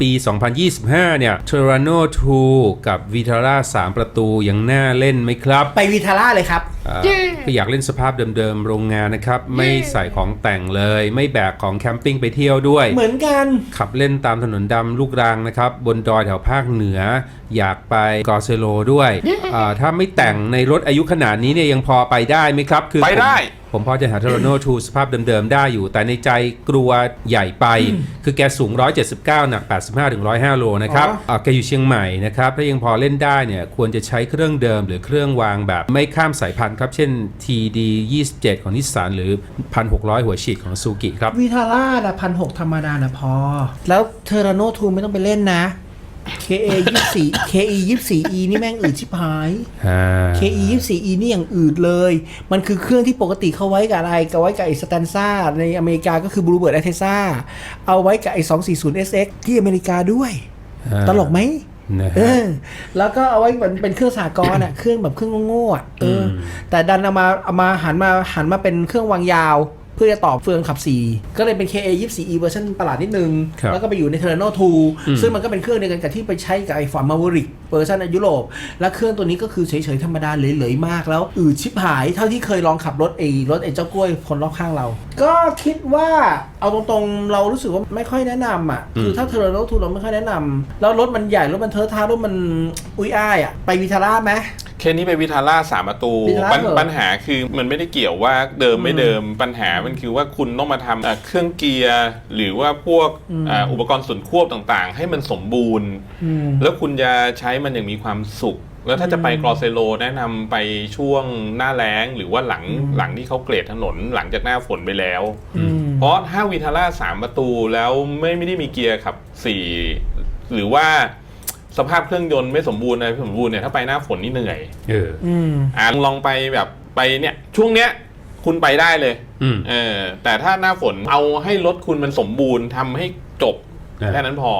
ปี 2025 เนี่ย t o r a n o 2กับ Vitara 3ประตูยังน่าเล่นไหมครับ ไปวีทาร่าเลยครับอ่าก็อยากเล่นสภาพเดิมๆ โรงงานนะครับ ไม่ใส่ของแต่งเลย ไม่แบกของแคมปิ้งไปเที่ยวด้วย เหมือนกัน ขับเล่นตามถนนดำลูกรางนะครับ บนดอยแถวภาคเหนือ อยากไปกอเซโลด้วยอ่าถ้าไม่แต่งในรถอายุขนาดนี้เนี่ยยังพอไปได้ไหมครับ คือไปได้ ผมผมพอจะหาเทอร์โนทูสภาพเดิมๆ ได้อยู่ แต่ในใจกลัวใหญ่ไป คือแกสูง 179 หนัก 85-105 โลนะครับอ๋ออ่าแกอยู่เชียงใหม่นะครับ ถ้ายังพอเล่นได้เนี่ยควรจะใช้เครื่องเดิมหรือเครื่องวางแบบ ไม่ข้ามสายพันธุ์ครับ เช่น TD 27 ของนิสสันหรือ 1,600 หัวฉีดของซูกิครับวีทาร่าน่ะพันหกธรรมดานะพอ แล้วเทอร์โนทูไม่ต้องไปเล่นนะ KA 24 KE 24 E นี่แม่งอืดชิบหาย KE 24 E นี่อย่างอืดเลย มันคือเครื่องที่ปกติเขาไว้กับอะไรก็ไว้กับไอ้สแตนซ่าในอเมริกาก็คือบลูเบิร์ดไอเทซ่าเอาไว้กับไอ้240 SX ที่อเมริกาด้วย อ่า ตลกไหม นะฮะเออแล้วก็เอาไว้เหมือนเป็นเครื่องสากลอะ เครื่องแบบเครื่องโง่ๆอะเอออมแต่ดันเอามาเอามาหันมาหันมาเป็นเครื่องวางยาว เพื่อจะต่อเฟืองขับ 4 ก็เลยเป็น KA 24 E เวอร์ชันประหลาดนิดนึง ครับแล้วก็ไปอยู่ใน t e r n o อืม2ซึ่งมันก็เป็นเครื่องเดียวกันกับที่ไปใช้กับไอ้ฟอร์มาวริกเวอร์ชันยุโรป และเครื่องตัวนี้ก็คือเฉยๆธรรมดาเหลยๆมากแล้วอืดชิบหายเท่าที่เคยลองขับรถไอ้รถไอ้เจ้ากล้วยคนรอบข้างเรา ก็คิดว่าเอาตรงๆเรารู้สึกว่าไม่ค่อยแนะนำอะคือถ้า t e r n o 2เราไม่ค่อยแนะนำแล้วรถมันใหญ่รถมันเทอะทารถมันอุ้ยอ้ายอะไปวิทาร่าไหม เคนนี้ไปวิทาร่าสามประตูวิทาร่าปัญเหรอ ปัญหาคือมันไม่ได้เกี่ยวว่าเดิมไม่เดิมปัญหามันคือว่าคุณต้องมาทำเอ่อเครื่องเกียร์ หรือว่าพวกอ่าอุปกรณ์ส่วนควบต่างๆ ให้มันสมบูรณ์ อืม แล้วคุณจะใช้มันอย่างมีความสุข แล้วถ้าจะไปกรอเซโลแนะนำไปช่วงหน้าแล้ง หรือว่าหลังหลังที่เขาเกรดถนนหลังจากหน้าฝนไปแล้ว อืม เพราะถ้าวิทาร่าสามประตูแล้วไม่ไม่ได้มีเกียร์ขับสี่หรือว่า สภาพเครื่องยนต์ไม่สมบูรณ์อะไรไม่สมบูรณ์เนี่ยถ้าไปหน้าฝนนี่เหนื่อยเอออืม อะลองไปแบบไปเนี่ยช่วงเนี้ยคุณไปได้เลย อืม เออแต่ถ้าหน้าฝนเอาให้รถคุณมันสมบูรณ์ทำให้จบ อ่า แค่นั้นพอ